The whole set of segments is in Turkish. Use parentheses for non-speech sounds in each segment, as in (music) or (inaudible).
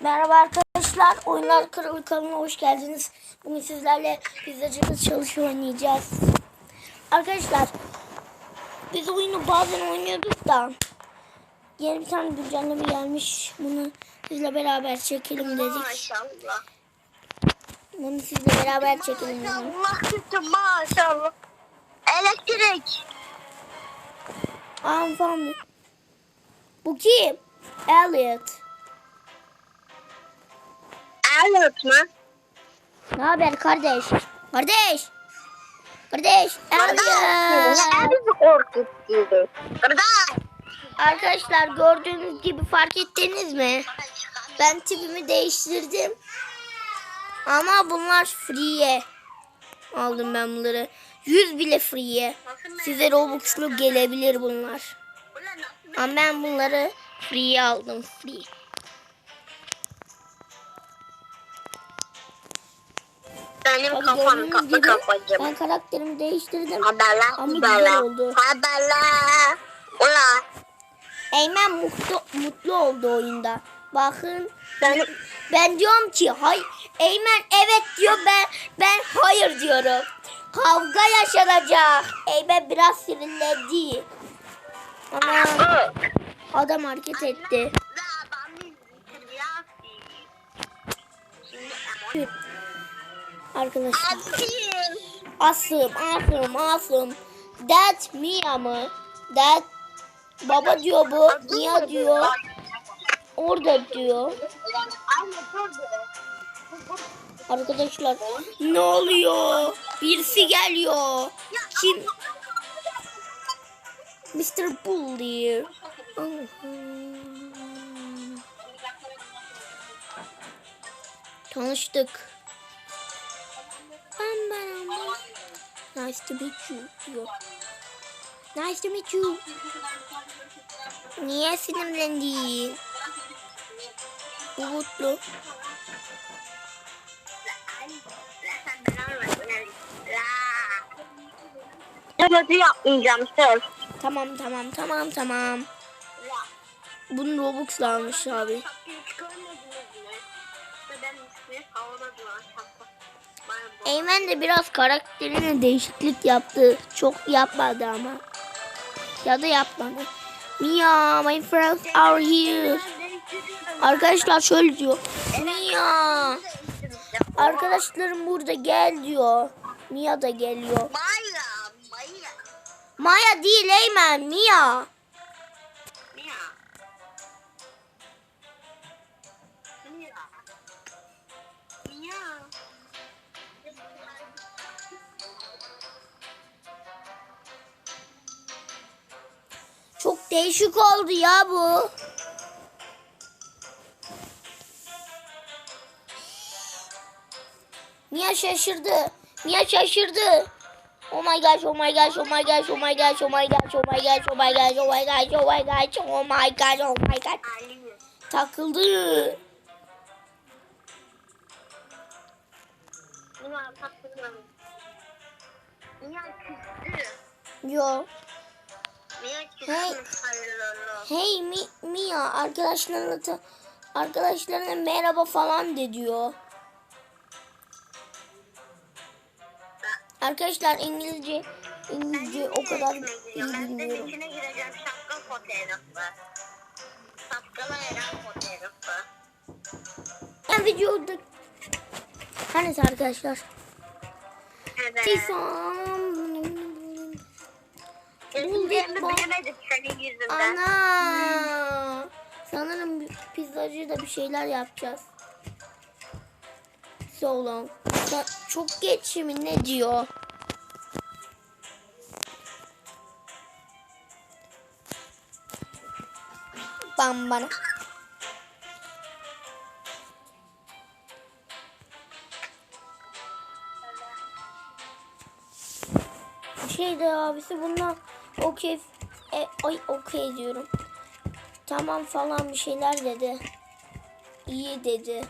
Merhaba arkadaşlar. Oyunlar Kralı kanalına hoş geldiniz. Bugün sizlerle pizzacı kız çalışıyor oynayacağız. Arkadaşlar biz oyunu bazen oynuyorduk da yeni bir tane güncelleme gelmiş. Bunu sizle beraber çekelim dedik. Maşallah. Bunu sizle beraber çekelim dedik. Maşallah maşallah. Elektrik. Hanımefendi. Bu kim? Elliot. Elliot mı? Ne haber kardeş? Kardeş. Kardeş. Korkuttuydu? Kardeş. Arkadaşlar gördüğünüz gibi fark ettiniz mi? Ben tipimi değiştirdim. Ama bunlar free'ye. Aldım ben bunları. 100 bile free'ye. Size Robux'lu gelebilir bunlar. Ama ben bunları free'ye aldım. Free. Benim Tabii kafam kapı gibi ben karakterimi değiştirdim. Haberler, Ama haberler, haberler. Ula. Eymen mutlu, mutlu oldu oyunda. Bakın Benim, Ben diyorum ki hay Eymen evet diyor ben ben hayır diyorum. Kavga yaşanacak. Eymen biraz sinirlendi. Ana adam hareket etti. Arkadaşlar. Asım, Asım, Asım. That Mia mı? That baba diyor bu. Mia diyor. Orada diyor. Arkadaşlar ne oluyor? Birisi geliyor. Kim? Mr. Bull diyor. Tanıştık. Bam bam. Nice to meet you diyor. Nice to meet you. Niye sinirlendin? Umutlu. Kötü yapmayacağım söz. Tamam tamam tamam tamam. Bunu Robux'la almış abi. Eymen de biraz karakterine değişiklik yaptı. Çok yapmadı ama. Ya da yapmadı. Mia, my friends are here. Arkadaşlar şöyle diyor. Mia, arkadaşlarım burada gel diyor. Mia da geliyor. Maya, Maya, Maya değil Eymen, Mia. Değişik oldu ya bu. Mia şaşırdı. Mia şaşırdı. Oh my gosh, oh my gosh, oh my gosh, oh my gosh, oh my gosh, oh my gosh, oh my gosh, oh my gosh, oh my gosh, oh my gosh, oh my gosh. Takıldı. Yo. Hey. Hey Mi Mia arkadaşlarına ta- arkadaşlarına merhaba falan de diyor. Arkadaşlar İngilizce İngilizce o kadar iyi Ben bilmiyorum. içine gireceğim şapka fotoğrafı. Şapkalı Eren fotoğrafı. Ben videoda Hani arkadaşlar. Evet. Tisam. Senin yüzünden. Ana. Sanırım bir pizzacıda bir şeyler yapacağız. So long. Sa- Çok geç mi ne diyor? Bam bana. Şeydi abisi bunlar okey e, ay okey diyorum. Tamam falan bir şeyler dedi. İyi dedi.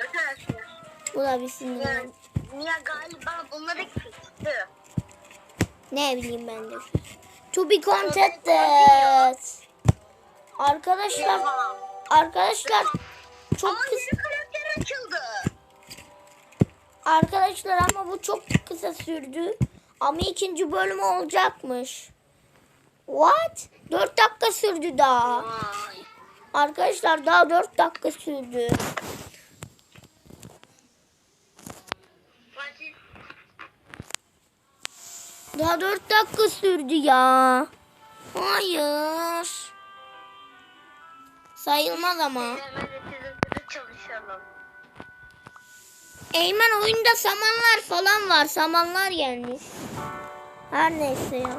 Arkadaşlar. Bu da bir sinir. Yani Mia galiba bunları küstü. Ne bileyim ben de. To be contacted. Arkadaşlar Tamam. Arkadaşlar çok Aa kısa. karakter açıldı. Arkadaşlar ama bu çok kısa sürdü. Ama ikinci bölümü olacakmış. What? 4 dakika sürdü daha. Vay. Arkadaşlar daha 4 dakika sürdü. Daha 4 dakika sürdü ya. Hayır. Sayılmaz ama. Hemen hızlı çalışalım. Eymen oyunda samanlar falan var. Samanlar gelmiş. Her neyse ya.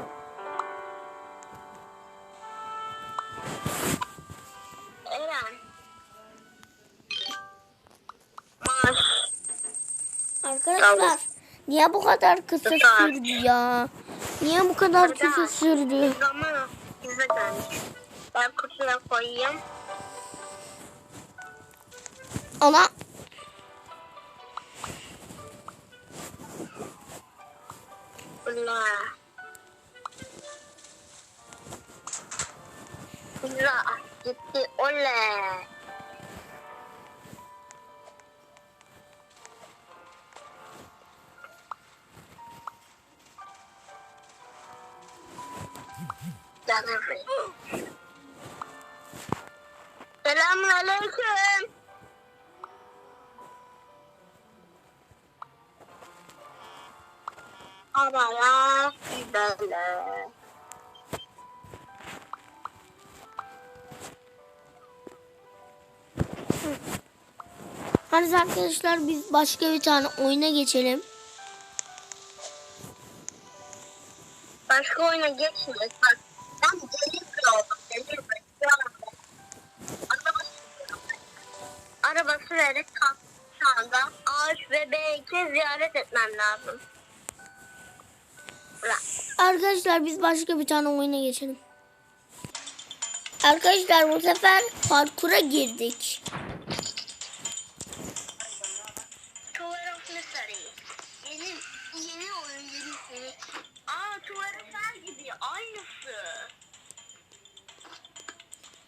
Eren. Arkadaşlar niye bu kadar kısa sürdü ya? Niye bu kadar kısa sürdü? Ben kutusuna koyayım. Ana Bunlar. Bunlar gitti. Oley. Canım benim. Gidelim. hadi arkadaşlar biz başka bir tane oyuna geçelim. Başka oyuna geçmiyoruz. Bak ben delivery oldum. Delivery. Araba sürüyorum. Araba sürerek kalk- şu anda ağaç ve B2 ziyaret etmem lazım. Bırak. Arkadaşlar biz başka bir tane oyuna geçelim. Arkadaşlar bu sefer parkura girdik. Yeni, yeni oyun, yeni. Aa gibi, aynısı.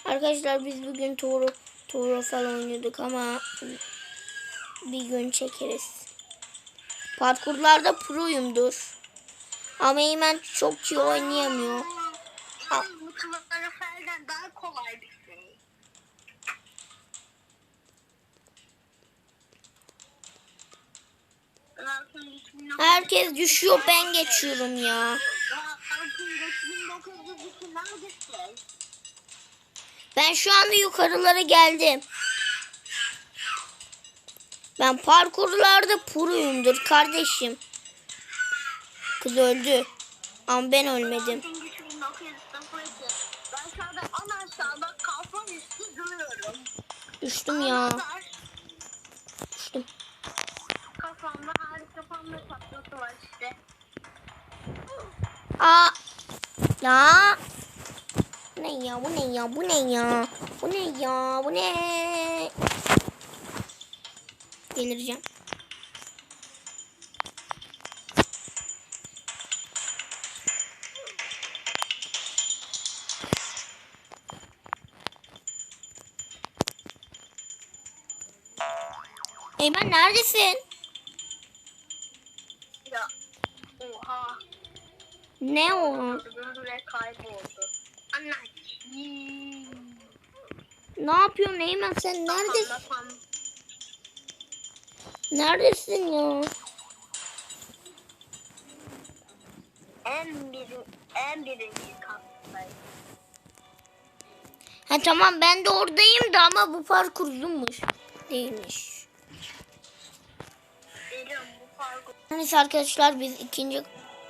Arkadaşlar biz bugün Toro Toro falan oynuyorduk ama bir gün çekeriz. Parkurlarda proyumdur. Ama Eymen çok iyi oynayamıyor. Daha kolay bir şey. Herkes düşüyor ben geçiyorum ya. Ben şu anda yukarılara geldim. Ben parkurlarda proyumdur kardeşim. Kız öldü. Ama ben ölmedim. Düştüm ya. Düştüm. Kafamda kafamda tatlısı var işte. Aa. Ya. Bu ne ya? Bu ne ya? Bu ne ya? Bu ne ya? Bu ne? Delireceğim. Eymen neredesin? Ya. Oha. Ne o? Ve kayboldu. Anlaşım. Ne yapıyorsun Eymen sen neredesin? Kafam. Neredesin ya? En birin, en birinci kattayım. Ha tamam ben de oradayım da ama bu parkur uzunmuş. Değilmiş. Neyse arkadaşlar biz ikinci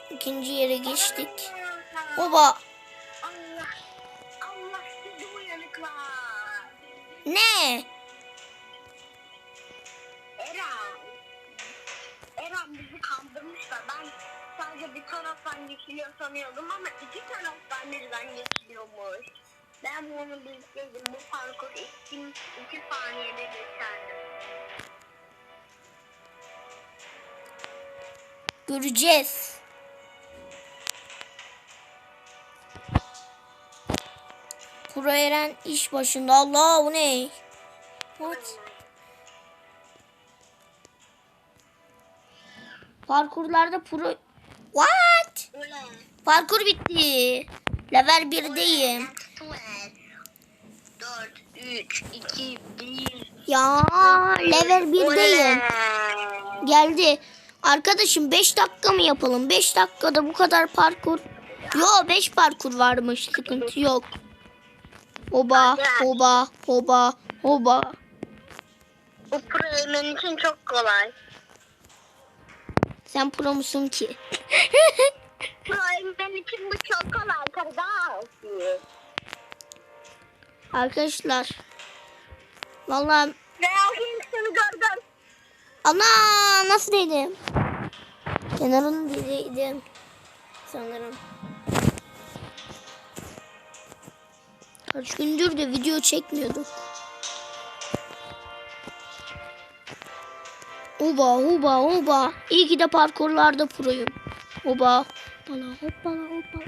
ikinci yere geçtik. Uyanıklar. ne? Eren. Eren bizi kandırmışlar. Ben sadece bir taraftan geçiliyor sanıyordum ama iki taraftan birden geçiliyormuş. Ben bunu bilseydim bu parkur iki, iki saniyede geçerdim. Göreceğiz. Pro Eren iş başında. Allah bu ne? What? Parkurlarda pro... What? Parkur bitti. Level 1'deyim. 4, 3, 2, 1. Ya level 1'deyim. Geldi. Arkadaşım 5 dakika mı yapalım? 5 dakikada bu kadar parkur. Yo 5 parkur varmış. Sıkıntı yok. Hoba, hoba, hoba, hoba. Bu pro eğmen için çok kolay. Sen pro musun ki? (laughs) Pro eğmen için bu çok kolay kardeş. Arkadaşlar. Vallahi Ve Kingston'ı gördüm. Ana nasıl dedim? Kenarını dedim. Sanırım. Kaç gündür de video çekmiyorduk. Oba oba oba. İyi ki de parkurlarda proyum. Oba. Hoppala hoppala hoppala.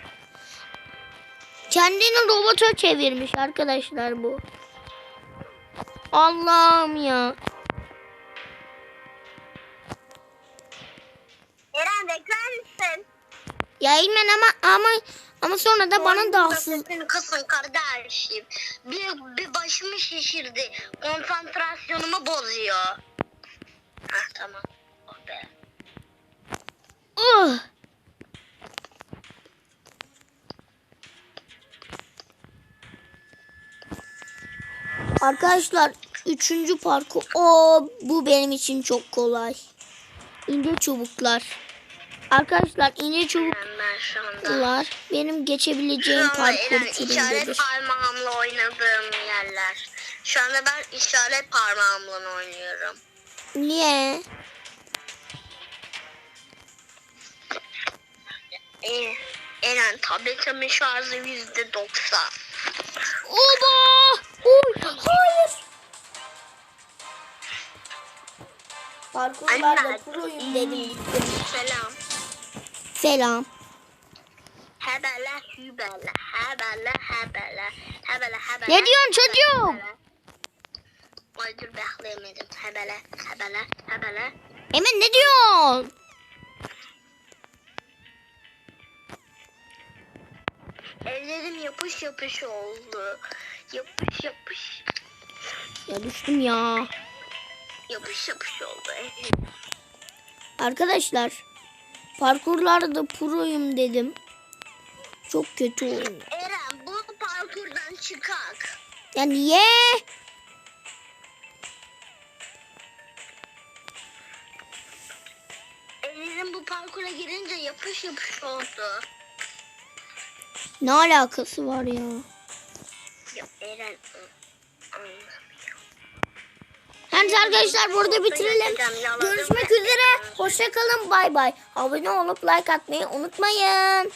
Kendini robota çevirmiş arkadaşlar bu. Allah'ım ya. Eren bekler misin? Ya İlmen ama ama ama sonra da bana da haksız. Sesini kısın kardeşim. Bir, bir başımı şişirdi. Konsantrasyonumu bozuyor. Hah tamam. Oh be. Uh. Arkadaşlar üçüncü parkur. O bu benim için çok kolay. İnce çubuklar. Arkadaşlar ince çubuklar benim geçebileceğim parkur türündedir. parmağımla oynadığım yerler. Şu anda ben işaret parmağımla oynuyorum. Niye? Ee, Eren tabletimin şarjı yüzde doksan. Oba! Uy, hayır. Parkurlarda proyum dedim gittim. Selam. Selam. Hebele hübele hebele hebele hebele hebele. Ne diyorsun çocuğum? Ay dur bekleyemedim. Hebele hebele hebele. Emin ne diyorsun? Ellerim yapış yapış oldu. Yapış yapış. Ya düştüm ya. Yapış yapış oldu. Arkadaşlar parkurlarda proyum dedim. Çok kötü oyun. Eren bu parkurdan çıkak. Ya niye? Ellerim bu parkura girince yapış yapış oldu. Ne alakası var ya? Ya Eren ı, Yani arkadaşlar burada bitirelim. Görüşmek üzere. Hoşçakalın. Bay bay. Abone olup like atmayı unutmayın.